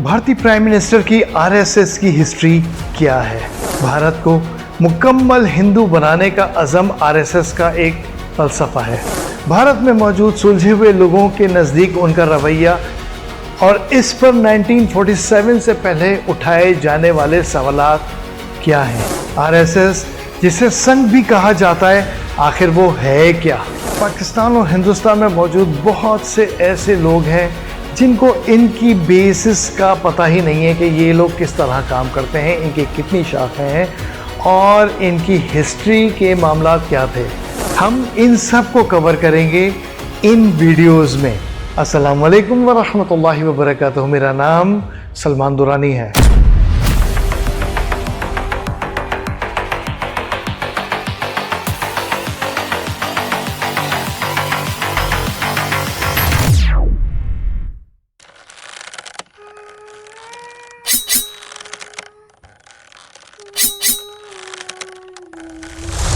भारतीय prime minister की RSS की हिस्ट्री क्या है? भारत को मुकम्मल हिंदू बनाने का अज़म आरएसएस का एक फलसफा है। भारत में मौजूद सुलझे हुए लोगों के नज़दीक उनका रवैया और इस पर 1947 से पहले उठाए जाने वाले सवाल क्या हैं? आरएसएस जिसे संघ भी कहा जाता है, आखिर वो है क्या? पाकिस्तान और हिंदुस्तान में मौजूद बहुत से ऐसे लोग हैं जिनको इनकी बेसिस का पता ही नहीं है कि ये लोग किस तरह काम करते हैं, इनकी कितनी शाखें हैं और इनकी हिस्ट्री के मामला क्या थे। हम इन सबको कवर करेंगे इन वीडियोस में। अस्सलाम वालेकुम व रहमतुल्लाहि व बरकातुहू मेरा नाम सलमान दुरानी है।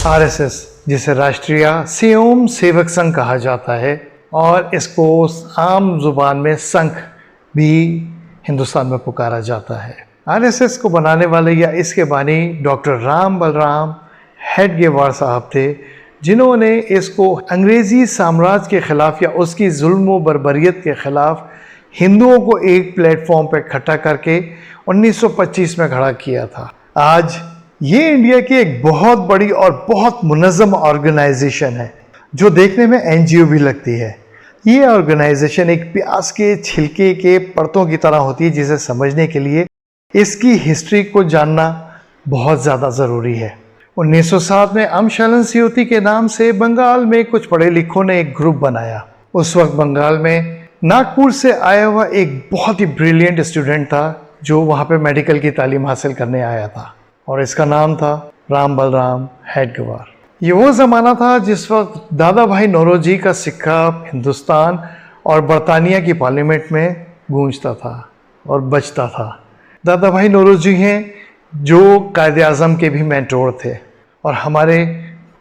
आरएसएस, जिसे राष्ट्रीय स्वयं सेवक संघ कहा जाता है, और इसको आम ज़ुबान में संघ भी हिंदुस्तान में पुकारा जाता है। आरएसएस को बनाने वाले या इसके बानी डॉक्टर राम बलराम हेडगेवार साहब थे, जिन्होंने इसको अंग्रेज़ी साम्राज्य के ख़िलाफ़ या उसकी जुल्म बरबरीत के ख़िलाफ़ हिंदुओं को एक प्लेटफॉर्म पर इकट्ठा करके 1925 में खड़ा किया था। आज ये इंडिया की एक बहुत बड़ी और बहुत मुनज़म ऑर्गेनाइजेशन है, जो देखने में एनजीओ भी लगती है। ये ऑर्गेनाइजेशन एक प्याज के, छिलके के परतों की तरह होती है, जिसे समझने के लिए इसकी हिस्ट्री को जानना बहुत ज़्यादा ज़रूरी है। 1907 में अमशलन सियोती के नाम से बंगाल में कुछ पढ़े लिखों ने एक ग्रुप बनाया। उस वक्त बंगाल में नागपुर से आया हुआ एक बहुत ही ब्रिलियंट स्टूडेंट था, जो वहाँ पे मेडिकल की तालीम हासिल करने आया था। और इसका नाम था राम बलराम हेडगवार ये वो ज़माना था जिस वक्त दादा भाई नौरोजी का सिक्का हिंदुस्तान और बरतानिया की पार्लियामेंट में गूंजता था और बचता था। दादा भाई नौरोजी हैं जो कायद अज़म के भी मैंटोर थे और हमारे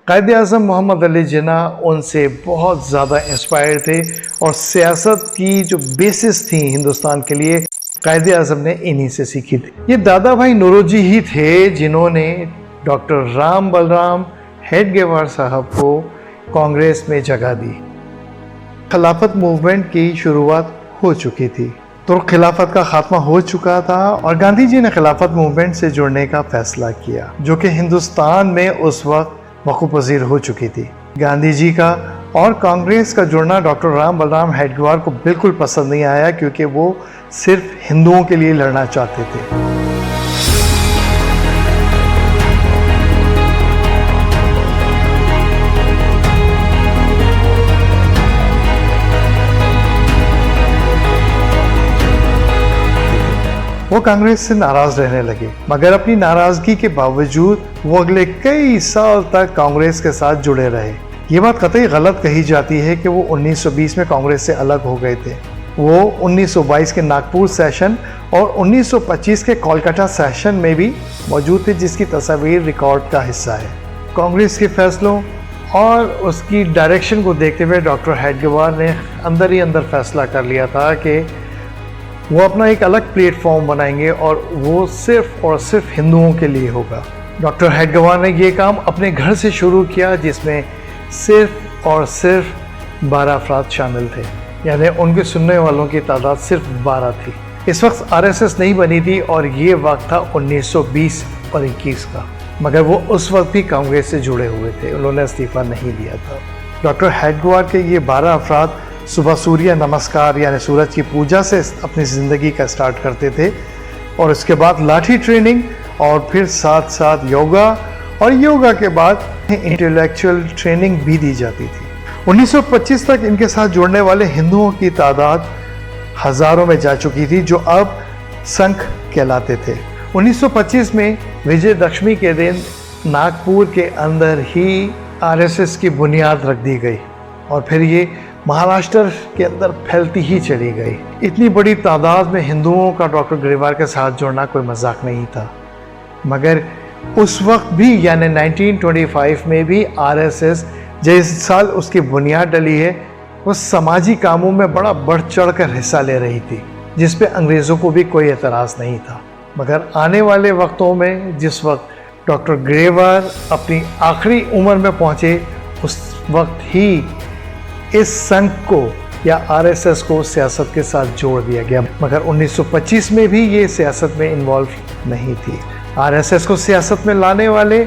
कायद अज़म मोहम्मद अली जिना उनसे बहुत ज़्यादा इंस्पायर थे और सियासत की जो बेसिस थी हिंदुस्तान के लिए कायदे आज़म ने इन्हीं से सीखी थी। ये दादा भाई नोरोजी ही थे जिन्होंने डॉक्टर राम बलराम हेडगेवार साहब को कांग्रेस में जगह दी। खिलाफत मूवमेंट की शुरुआत हो चुकी थी। तो खिलाफत का खात्मा हो चुका था और गांधी जी ने खिलाफत मूवमेंट से जुड़ने का फैसला किया, जो कि हिंदुस्तान में उस वक्त वकूफ़ पजीर हो चुकी थी। गांधी जी का और कांग्रेस का जुड़ना डॉक्टर राम बलराम हेडगवार को बिल्कुल पसंद नहीं आया क्योंकि वो सिर्फ़ हिंदुओं के लिए लड़ना चाहते थे। वो कांग्रेस से नाराज़ रहने लगे, मगर अपनी नाराज़गी के बावजूद वो अगले कई साल तक कांग्रेस के साथ जुड़े रहे। ये बात कतई गलत कही जाती है कि वो 1920 में कांग्रेस से अलग हो गए थे। वो 1922 के नागपुर सेशन और 1925 के कोलकाता सेशन में भी मौजूद थे, जिसकी तस्वीर रिकॉर्ड का हिस्सा है। कांग्रेस के फैसलों और उसकी डायरेक्शन को देखते हुए डॉक्टर हेडगवार ने अंदर ही अंदर फैसला कर लिया था कि वो अपना एक अलग प्लेटफॉर्म बनाएँगे और वो सिर्फ़ और सिर्फ़ हिंदुओं के लिए होगा। डॉक्टर हेडगवार ने ये काम अपने घर से शुरू किया, जिसमें सिर्फ़ और सिर्फ़ बारह अफराद शामिल थे। यानी उनके सुनने वालों की तादाद सिर्फ़ बारह थी। इस वक्त आरएसएस नहीं बनी थी और ये वक्त था 1920 और 21 का। मगर वो उस वक्त भी कांग्रेस से जुड़े हुए थे। उन्होंने इस्तीफा नहीं दिया था। डॉक्टर हेडगवार के ये बारह अफराद सुबह सूर्य नमस्कार यानी सूरज की पूजा से अपनी ज़िंदगी का स्टार्ट करते थे और उसके बाद लाठी ट्रेनिंग और फिर साथ साथ योगा और योगा के बाद इंटेलेक्चुअल ट्रेनिंग भी दी जाती थी। 1925 तक इनके साथ जुड़ने वाले हिंदुओं की तादाद हज़ारों में जा चुकी थी, जो अब संख कहलाते थे। 1925 में विजय विजयदशमी के दिन नागपुर के अंदर ही आरएसएस की बुनियाद रख दी गई और फिर ये महाराष्ट्र के अंदर फैलती ही चली गई। इतनी बड़ी तादाद में हिंदुओं का डॉक्टर ग्रेवार के साथ जुड़ना कोई मज़ाक नहीं था। मगर उस वक्त भी, यानी 1925 में भी आरएसएस जिस साल उसकी बुनियाद डली है वो समाजी कामों में बड़ा बढ़ चढ़ कर हिस्सा ले रही थी, जिस पे अंग्रेज़ों को भी कोई एतराज़ नहीं था। मगर आने वाले वक्तों में, जिस वक्त डॉक्टर ग्रेवर अपनी आखिरी उम्र में पहुँचे, उस वक्त ही इस संघ को या आरएसएस को सियासत के साथ जोड़ दिया गया। मगर 1925 में भी ये सियासत में इन्वॉल्व नहीं थी। आरएसएस को सियासत में लाने वाले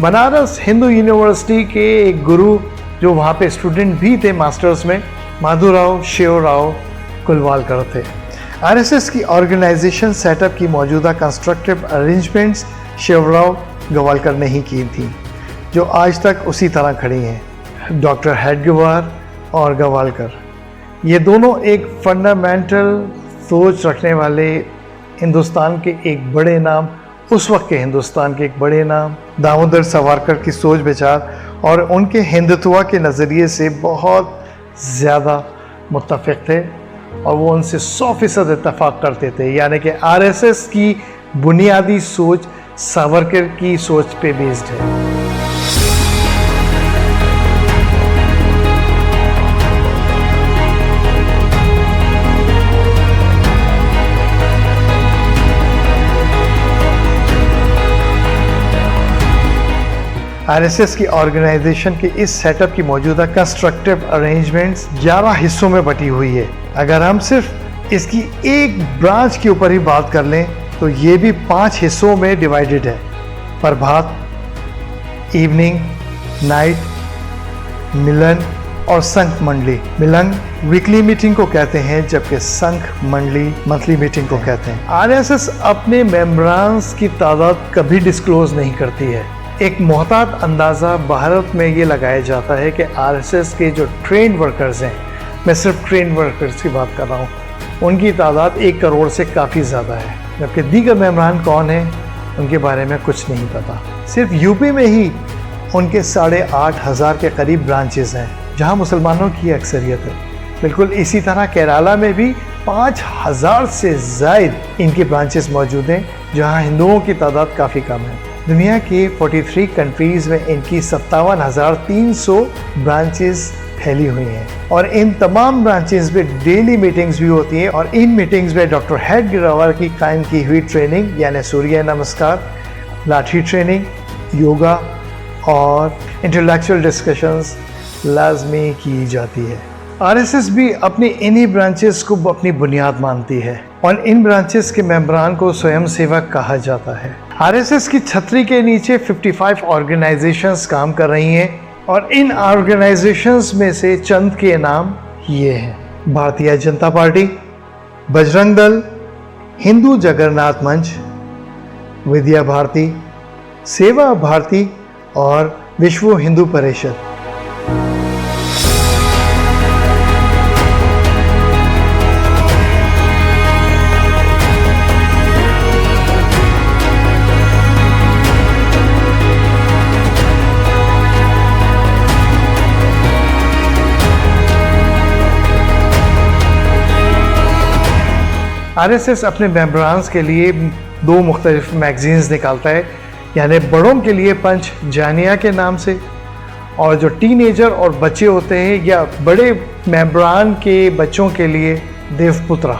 बनारस हिंदू यूनिवर्सिटी के एक गुरु, जो वहाँ पे स्टूडेंट भी थे मास्टर्स में माधुराव शिवराव कुलवालकर थे। आरएसएस की ऑर्गेनाइजेशन सेटअप की मौजूदा कंस्ट्रक्टिव अरेंजमेंट्स शिवराव गवालकर ने ही की थी, जो आज तक उसी तरह खड़ी हैं, डॉक्टर हेडगवार और गवालकर। ये दोनों एक फंडामेंटल सोच रखने वाले हिंदुस्तान के एक बड़े नाम उस वक्त के हिंदुस्तान के एक बड़े नाम, दामोदर सावरकर की सोच विचार और उनके हिंदुत्व के नज़रिए से बहुत ज़्यादा मुतफ़ थे और वो उनसे सौ फ़ीसद इतफाक़ करते थे। यानी कि आरएसएस की बुनियादी सोच सावरकर की सोच पे बेस्ड है। आरएसएस की ऑर्गेनाइजेशन के इस सेटअप की मौजूदा कंस्ट्रक्टिव अरेंजमेंट्स 11 हिस्सों में बटी हुई है। अगर हम सिर्फ़ इसकी एक ब्रांच के ऊपर ही बात कर लें तो ये भी पाँच हिस्सों में डिवाइडेड है। प्रभात इवनिंग नाइट मिलन और संख मंडली। मिलन वीकली मीटिंग को कहते हैं, जबकि संख मंडली मंथली मीटिंग को कहते हैं। आरएसएस अपने मेम्बरान्स की तादाद कभी डिस्क्लोज नहीं करती है। एक मोहतात अंदाज़ा भारत में ये लगाया जाता है कि आरएसएस के जो ट्रेन वर्कर्स हैं, मैं सिर्फ़ ट्रेन वर्कर्स की बात कर रहा हूँ, उनकी तादाद एक करोड़ से काफ़ी ज़्यादा है, जबकि दीगर मेहमान कौन हैं, उनके बारे में कुछ नहीं पता। सिर्फ़ यूपी में ही उनके साढ़े आठ हज़ार के करीब ब्रांचेज़ हैं, जहाँ मुसलमानों की अक्सरियत है। बिल्कुल इसी तरह केरला में भी पाँच हज़ार से जायद इनके ब्रांचेस मौजूद हैं, जहाँ हिंदुओं की तादाद काफ़ी कम है। दुनिया के 43 कंट्रीज़ में इनकी सत्तावन हज़ार तीन सौ ब्रांचेस फैली हुई हैं। और इन तमाम ब्रांचेस में डेली मीटिंग्स भी होती हैं और इन मीटिंग्स में डॉक्टर हेड गिरावर की कायम की हुई ट्रेनिंग यानी सूर्य नमस्कार लाठी ट्रेनिंग योगा और इंटेलेक्चुअल डिस्कशंस लाजमी की जाती है। आरएसएस भी अपनी इन्हीं ब्रांचेस को अपनी बुनियाद मानती है। और इन ब्रांचेस के मेम्बरान को स्वयं सेवक कहा जाता है। आरएसएस की छतरी के नीचे 55 ऑर्गेनाइजेशंस काम कर रही हैं और इन ऑर्गेनाइजेशंस में से चंद के नाम ये हैं। भारतीय जनता पार्टी, बजरंग दल, हिंदू जगन्नाथ मंच, विद्या भारती, सेवा भारती और विश्व हिंदू परिषद। आरएसएस अपने मेम्बरान्स के लिए दो मुख्तलिफ़ मैगजीन्स निकालता है, यानी बड़ों के लिए पंच जानिया के नाम से और जो टीनेजर और बच्चे होते हैं या बड़े मेम्बरान के बच्चों के लिए देवपुत्रा,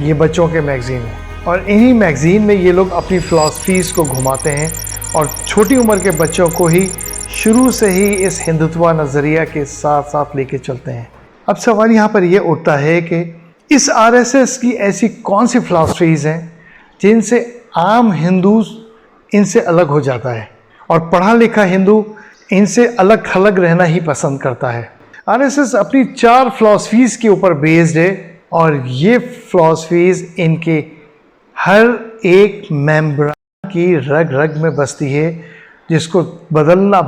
ये बच्चों के मैगज़ीन है। और इन्हीं मैगज़ीन में ये लोग अपनी फ़िलासफ़ीज़ को घुमाते हैं और छोटी उम्र के बच्चों को ही शुरू से ही इस हिंदुत्व नज़रिया के साथ साथ लेके चलते हैं। अब सवाल यहाँ पर यह उठता है कि इस आरएसएस की ऐसी कौन सी फिलासफीज हैं जिनसे आम हिंदू इनसे अलग हो जाता है और पढ़ा लिखा हिंदू इनसे अलग थलग रहना ही पसंद करता है। आरएसएस अपनी चार फिलासफीज के ऊपर बेस्ड है और ये फिलासफीज इनके हर एक मेंबर की रग रग में बसती है, जिसको बदलना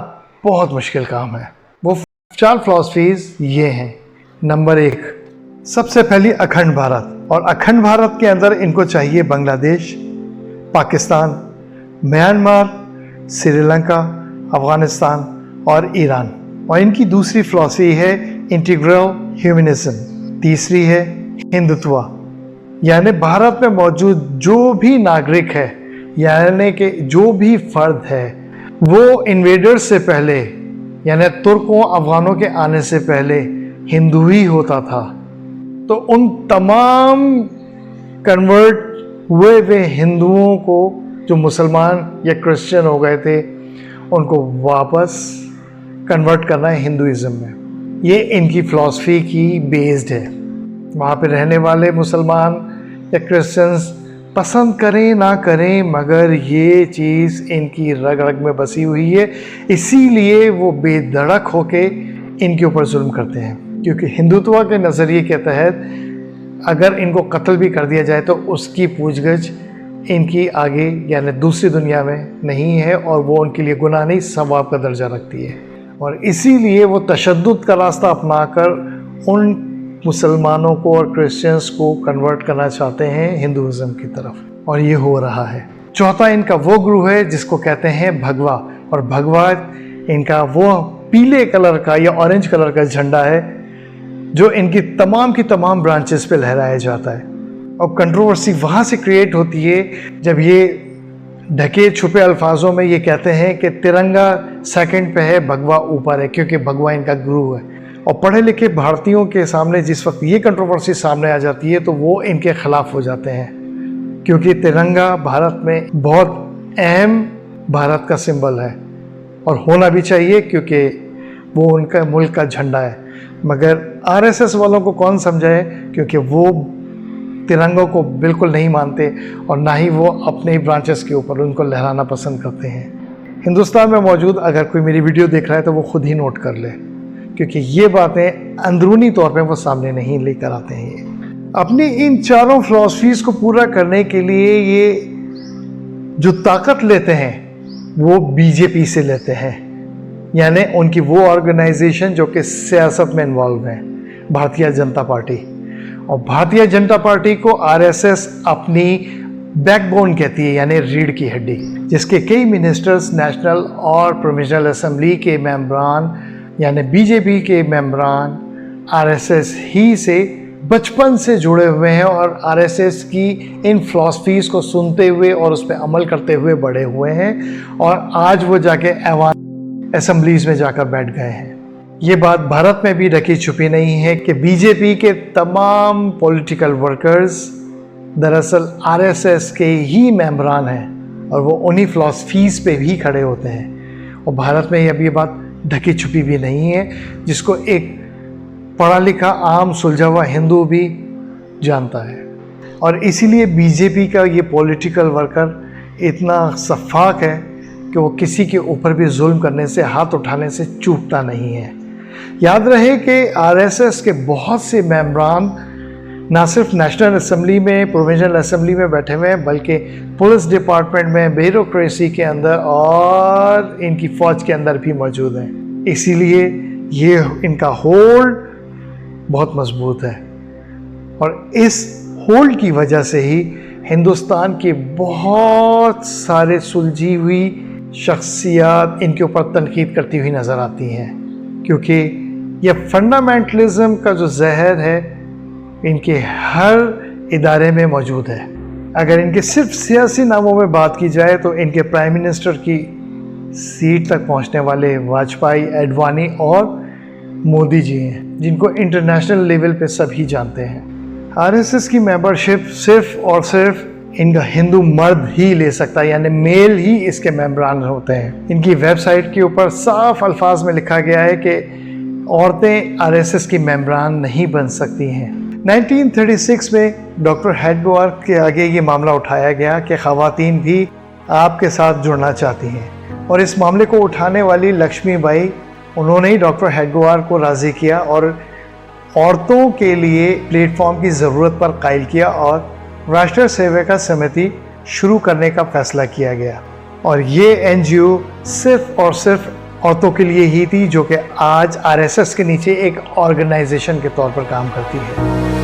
बहुत मुश्किल काम है। वो चार फिलासफीज ये हैं। नंबर एक सबसे पहली अखंड भारत। और अखंड भारत के अंदर इनको चाहिए बांग्लादेश, पाकिस्तान, म्यांमार, श्रीलंका, अफ़गानिस्तान और ईरान। और इनकी दूसरी फिलॉसफी है इंटीग्रल ह्यूमनिज्म तीसरी है हिंदुत्व। यानी भारत में मौजूद जो भी नागरिक है, यानी कि जो भी फर्द है, वो इन्वेडर्स से पहले, यानी तुर्कों, अफगानों के आने से पहले हिंदू ही होता था। तो उन तमाम कन्वर्ट हुए हुए हिंदुओं को जो मुसलमान या क्रिश्चियन हो गए थे, उनको वापस कन्वर्ट करना है हिंदुज़म में। ये इनकी फ़िलासफ़ी की बेस्ड है। वहाँ पे रहने वाले मुसलमान या क्रिश्चियंस पसंद करें ना करें, मगर ये चीज़ इनकी रग रग में बसी हुई है। इसीलिए वो बेधड़क होके इनके ऊपर जुल्म करते हैं। क्योंकि हिंदुत्व के नज़रिए के तहत अगर इनको कत्ल भी कर दिया जाए तो उसकी पूछगछ इनकी आगे यानी दूसरी दुनिया में नहीं है और वो उनके लिए गुनाह नहीं सवाब का दर्जा रखती है। और इसीलिए वो तशद का रास्ता अपनाकर उन मुसलमानों को और क्रिश्चियंस को कन्वर्ट करना चाहते हैं हिंदुज़म की तरफ़। और ये हो रहा है। चौथा इनका वो गुरु है जिसको कहते हैं भगवा। और भगवा इनका वो पीले कलर का या ऑरेंज कलर का झंडा है जो इनकी तमाम की तमाम ब्रांचेस पे लहराया जाता है। और कंट्रोवर्सी वहाँ से क्रिएट होती है, जब ये ढके छुपे अल्फाजों में ये कहते हैं कि तिरंगा सेकंड पे है, भगवा ऊपर है, क्योंकि भगवा इनका गुरु है। और पढ़े लिखे भारतीयों के सामने जिस वक्त ये कंट्रोवर्सी सामने आ जाती है तो वो इनके खिलाफ हो जाते हैं। क्योंकि तिरंगा भारत में बहुत अहम भारत का सिंबल है। और होना भी चाहिए, क्योंकि वो उनका मुल्क का झंडा है। मगर आरएसएस वालों को कौन समझाए? क्योंकि वो तिरंगों को बिल्कुल नहीं मानते और ना ही वो अपने ही ब्रांचेस के ऊपर उनको लहराना पसंद करते हैं। हिंदुस्तान में मौजूद अगर कोई मेरी वीडियो देख रहा है तो वो खुद ही नोट कर ले, क्योंकि ये बातें अंदरूनी तौर पे वो सामने नहीं लेकर आते हैं। अपनी इन चारों फिलोसफीज़ को पूरा करने के लिए ये जो ताकत लेते हैं, वो बीजेपी से लेते हैं। यानी उनकी वो ऑर्गेनाइजेशन जो कि सियासत में इन्वॉल्व है, भारतीय जनता पार्टी। और भारतीय जनता पार्टी को आरएसएस अपनी बैकबोन कहती है, यानी रीढ़ की हड्डी, जिसके कई मिनिस्टर्स नेशनल और प्रोविजनल असेंबली के मेम्बरान यानी बीजेपी के मेम्बरान आरएसएस ही से बचपन से जुड़े हुए हैं और आरएसएस की इन फिलासफीज को सुनते हुए और उस पर अमल करते हुए बड़े हुए हैं। और आज वो जाके ऐवान असम्बलीज में जाकर बैठ गए हैं। ये बात भारत में भी ढकी छुपी नहीं है कि बीजेपी के तमाम पॉलिटिकल वर्कर्स दरअसल आरएसएस के ही मेम्बरान हैं और वो उन्हीं फिलासफीज पे भी खड़े होते हैं। और भारत में अब ये बात ढकी छुपी भी नहीं है, जिसको एक पढ़ा लिखा आम सुलझा हुआ हिंदू भी जानता है। और इसीलिए बीजेपी का ये पॉलिटिकल वर्कर इतना शफाक है कि वो किसी के ऊपर भी जुल्म करने से, हाथ उठाने से चूकता नहीं है। याद रहे कि आरएसएस के बहुत से मेम्बरान ना सिर्फ़ नेशनल असम्बली में, प्रोविजनल असम्बली में बैठे हुए हैं, बल्कि पुलिस डिपार्टमेंट में, ब्यूरोक्रेसी के अंदर और इनकी फ़ौज के अंदर भी मौजूद हैं। इसीलिए ये इनका होल्ड बहुत मज़बूत है। और इस होल्ड की वजह से ही हिंदुस्तान के बहुत सारे सुलझी हुई शख्सियात इनके ऊपर तनकीद करती हुई नज़र आती हैं, क्योंकि यह फंडामेंटलिज्म का जो जहर है, इनके हर इदारे में मौजूद है। अगर इनके सिर्फ़ सियासी नामों में बात की जाए तो इनके प्राइम मिनिस्टर की सीट तक पहुँचने वाले वाजपेयी एडवानी और मोदी जी हैं, जिनको इंटरनेशनल लेवल पे सभी जानते हैं। आरएसएस की मेंबरशिप सिर्फ़ और सिर्फ़ इनका हिंदू मर्द ही ले सकता है, यानी मेल ही इसके मेम्बरान होते हैं। इनकी वेबसाइट के ऊपर साफ़ अल्फाज में लिखा गया है कि औरतें आरएसएस की मेम्बरान नहीं बन सकती हैं। 1936 में डॉक्टर हेडगोर के आगे ये मामला उठाया गया कि खातन भी आपके साथ जुड़ना चाहती हैं। और इस मामले को उठाने वाली लक्ष्मी बाई, उन्होंने ही डॉक्टर हेडगोर को राज़ी किया और औरतों के लिए प्लेटफॉर्म की ज़रूरत पर कायल किया और राष्ट्रीय सेविका समिति शुरू करने का फैसला किया गया। और ये एनजीओ सिर्फ़ और सिर्फ़ औरतों के लिए ही थी, जो कि आज आरएसएस के नीचे एक ऑर्गेनाइजेशन के तौर पर काम करती है।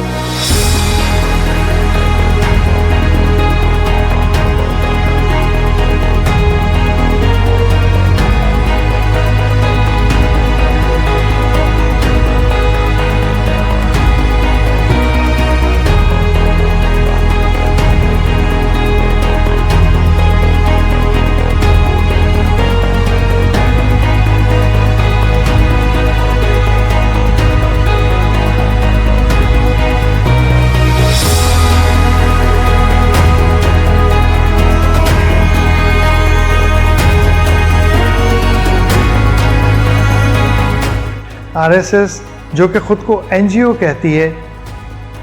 आरएसएस, जो कि ख़ुद को एनजीओ कहती है,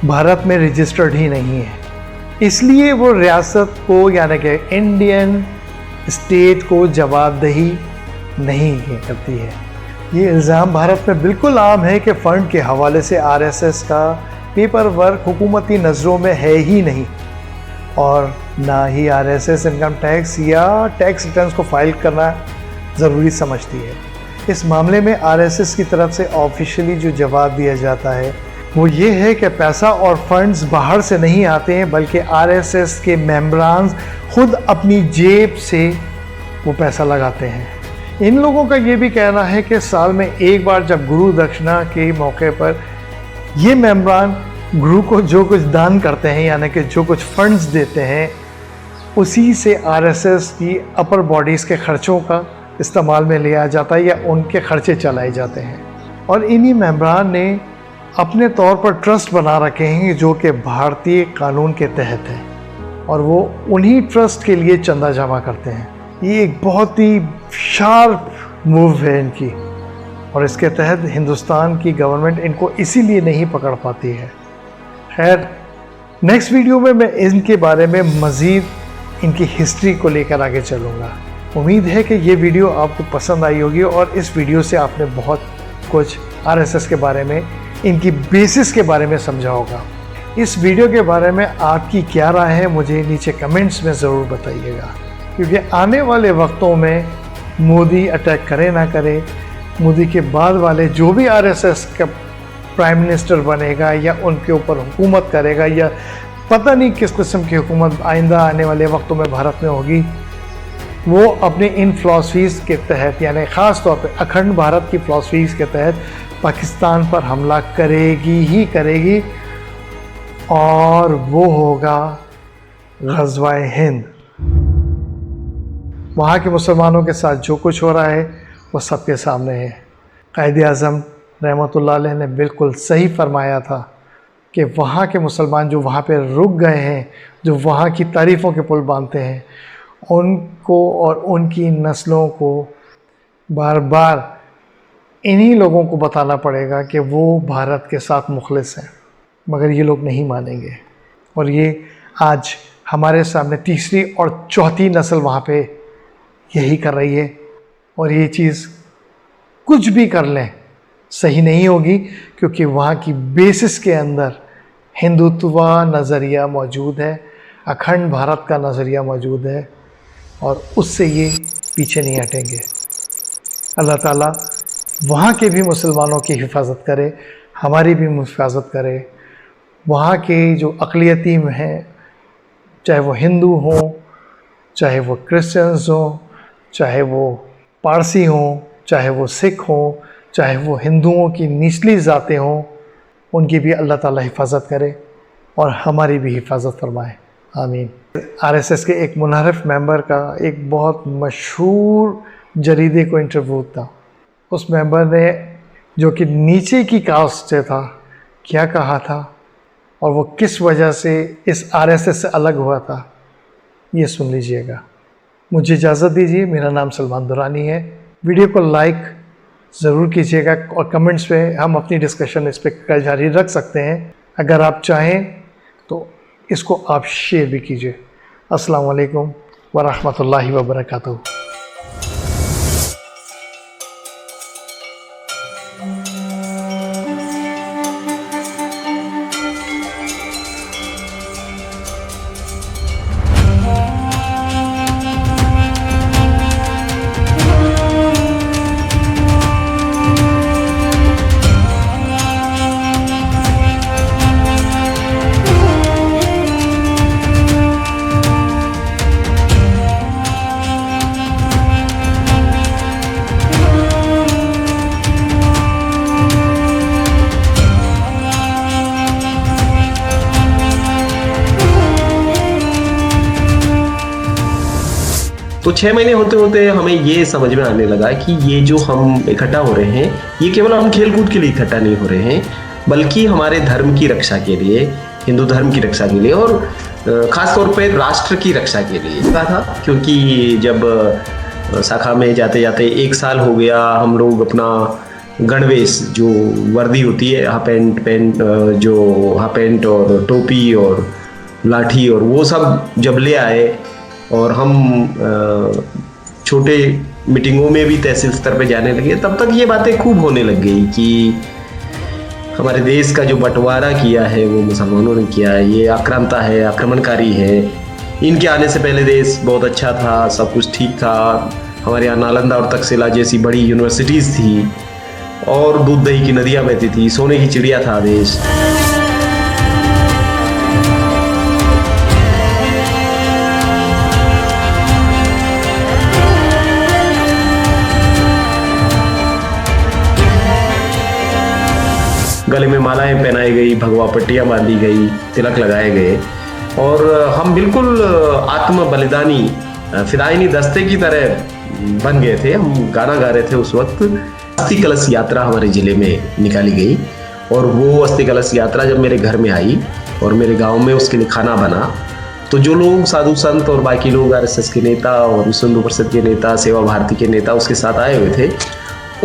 भारत में रजिस्टर्ड ही नहीं है। इसलिए वो रियासत को, यानी कि इंडियन स्टेट को जवाबदेही नहीं करती है। ये इल्ज़ाम भारत में बिल्कुल आम है कि फ़ंड के हवाले से आरएसएस का पेपर वर्क हुकूमती नज़रों में है ही नहीं। और ना ही आरएसएस इनकम टैक्स या टैक्स रिटर्न को फ़ाइल करना ज़रूरी समझती है। इस मामले में आरएसएस की तरफ़ से ऑफिशियली जो जवाब दिया जाता है, वो ये है कि पैसा और फंड्स बाहर से नहीं आते हैं, बल्कि आरएसएस के मेम्बरान खुद अपनी जेब से वो पैसा लगाते हैं। इन लोगों का ये भी कहना है कि साल में एक बार जब गुरु दक्षिणा के मौके पर ये मेम्बरान गुरु को जो कुछ दान करते हैं, यानी कि जो कुछ फंड्स देते हैं, उसी से आरएसएस की अपर बॉडीज़ के खर्चों का इस्तेमाल में लिया जाता है या उनके खर्चे चलाए जाते हैं। और इन्हीं मेम्बरान ने अपने तौर पर ट्रस्ट बना रखे हैं जो कि भारतीय कानून के तहत है और वो उन्हीं ट्रस्ट के लिए चंदा जमा करते हैं। ये एक बहुत ही शार्प मूव है इनकी और इसके तहत हिंदुस्तान की गवर्नमेंट इनको इसीलिए नहीं पकड़ पाती है। खैर, नेक्स्ट वीडियो में मैं इनके बारे में मज़ीद इनकी हिस्ट्री को लेकर आगे चलूँगा। उम्मीद है कि ये वीडियो आपको पसंद आई होगी और इस वीडियो से आपने बहुत कुछ आरएसएस के बारे में, इनकी बेसिस के बारे में समझा होगा। इस वीडियो के बारे में आपकी क्या राय है, मुझे नीचे कमेंट्स में ज़रूर बताइएगा। क्योंकि आने वाले वक्तों में मोदी अटैक करे ना करे, मोदी के बाद वाले जो भी आरएसएस का प्राइम मिनिस्टर बनेगा या उनके ऊपर हुकूमत करेगा या पता नहीं किस किस्म की हुकूमत आइंदा आने वाले वक्तों में भारत में होगी वो अपने इन फ़िलासफ़ीज़ के तहत, यानी ख़ास तौर पे अखंड भारत की फ़िलासफ़ीज़ के तहत पाकिस्तान पर हमला करेगी ही करेगी, और वो होगा गजवा हिंद। वहाँ के मुसलमानों के साथ जो कुछ हो रहा है, वो सबके सामने है। कायद अज़म रहमत ने बिल्कुल सही फरमाया था कि वहाँ के मुसलमान जो वहाँ पे रुक गए हैं, जो वहाँ की तारीफ़ों के पुल बांधते हैं उनको और उनकी नस्लों को बार बार इन्हीं लोगों को बताना पड़ेगा कि वो भारत के साथ मुखलिस हैं, मगर ये लोग नहीं मानेंगे। और ये आज हमारे सामने तीसरी और चौथी नस्ल वहाँ पे यही कर रही है। और ये चीज़ कुछ भी कर लें, सही नहीं होगी, क्योंकि वहाँ की बेसिस के अंदर हिंदुत्व नज़रिया मौजूद है, अखंड भारत का नज़रिया मौजूद है। और उससे ये पीछे नहीं हटेंगे। अल्लाह ताला वहाँ के भी मुसलमानों की हिफाजत करे, हमारी भी हिफाजत करे। वहाँ के जो अकलीती हैं, चाहे वो हिंदू हों, चाहे वो क्रिश्चियंस हों, चाहे वो पारसी हों, चाहे वो सिख हों, चाहे वो हिंदुओं की निचली ज़ातें हों, उनकी भी अल्लाह ताला हिफाजत करे और हमारी भी हिफाजत फरमाए। आमीन। आरएसएस के एक मुनहरफ मेंबर का एक बहुत मशहूर जरीदे को इंटरव्यू था। उस मेंबर ने, जो कि नीचे की कास्ट से था, क्या कहा था और वो किस वजह से इस आरएसएस से अलग हुआ था, ये सुन लीजिएगा। मुझे इजाज़त दीजिए, मेरा नाम सलमान दुरानी है। वीडियो को लाइक ज़रूर कीजिएगा और कमेंट्स पे हम अपनी डिस्कशन इस पर जारी रख सकते हैं। अगर आप चाहें इसको आप शेयर भी कीजिए। अस्सलाम वालेकुम वरहमतुल्लाहि वबरकातुहू। तो छह महीने होते होते हमें ये समझ में आने लगा कि ये जो हम इकट्ठा हो रहे हैं ये केवल हम खेल कूद के लिए इकट्ठा नहीं हो रहे हैं बल्कि हमारे धर्म की रक्षा के लिए हिंदू धर्म की रक्षा के लिए और खास तौर पर राष्ट्र की रक्षा के लिए। कहा था? क्योंकि जब शाखा में जाते जाते एक साल हो गया हम लोग अपना गणवेश जो वर्दी होती है हाफ़ पैंट पैंट जो हाफ़ पैंट और टोपी और लाठी और वो सब जब ले आए और हम छोटे मीटिंगों में भी तहसील स्तर पर जाने लगे। तब तक ये बातें खूब होने लग गई कि हमारे देश का जो बंटवारा किया है, वो मुसलमानों ने किया है। ये आक्रांता है, आक्रमणकारी है। इनके आने से पहले देश बहुत अच्छा था, सब कुछ ठीक था। हमारे यहाँ नालंदा और तक्षशिला जैसी बड़ी यूनिवर्सिटीज़ थी और दूध दही की नदियाँ बहती थी, सोने की चिड़िया था देश। गले में मालाएँ पहनाई गई, भगवा पट्टियाँ बांधी गई, तिलक लगाए गए। और हम बिल्कुल आत्म बलिदानी फिदाइनी दस्ते की तरह बन गए थे। हम गाना गा रहे थे उस वक्त। अस्थि कलश यात्रा हमारे ज़िले में निकाली गई। और वो अस्थि कलश यात्रा जब मेरे घर में आई और मेरे गाँव में उसके लिए खाना बना तो जो लोग, साधु संत और बाकी लोग आरएसएस के नेता और विश्व हिंदू परिषद के नेता, सेवा भारती के नेता उसके साथ आए हुए थे,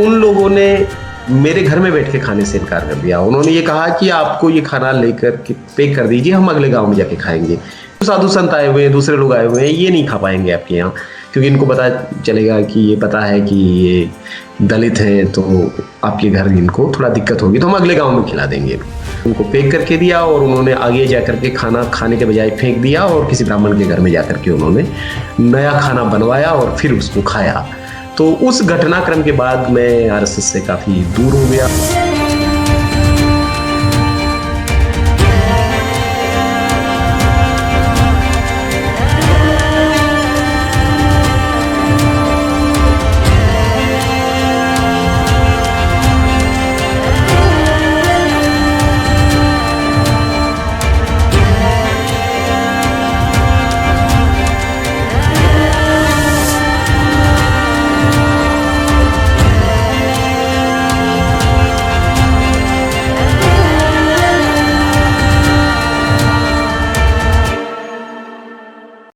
उन लोगों ने मेरे घर में बैठ के खाने से इनकार कर दिया। उन्होंने ये कहा कि आपको ये खाना लेकर पैक कर दीजिए, हम अगले गाँव में जाके खाएँगे। साधु संत आए हुए हैं, दूसरे लोग आए हुए हैं, ये नहीं खा पाएँगे आपके यहाँ, क्योंकि इनको पता चलेगा कि ये पता है कि ये दलित हैं तो आपके घर इनको थोड़ा दिक्कत होगी तो हम अगले गाँव में खिला देंगे। उनको पैक करके दिया और उन्होंने आगे जा करके खाना खाने के बजाय फेंक दिया और किसी ब्राह्मण के घर में जा करके उन्होंने नया खाना बनवाया और फिर उसको खाया। तो उस घटनाक्रम के बाद मैं आरएसएस से काफ़ी दूर हो गया।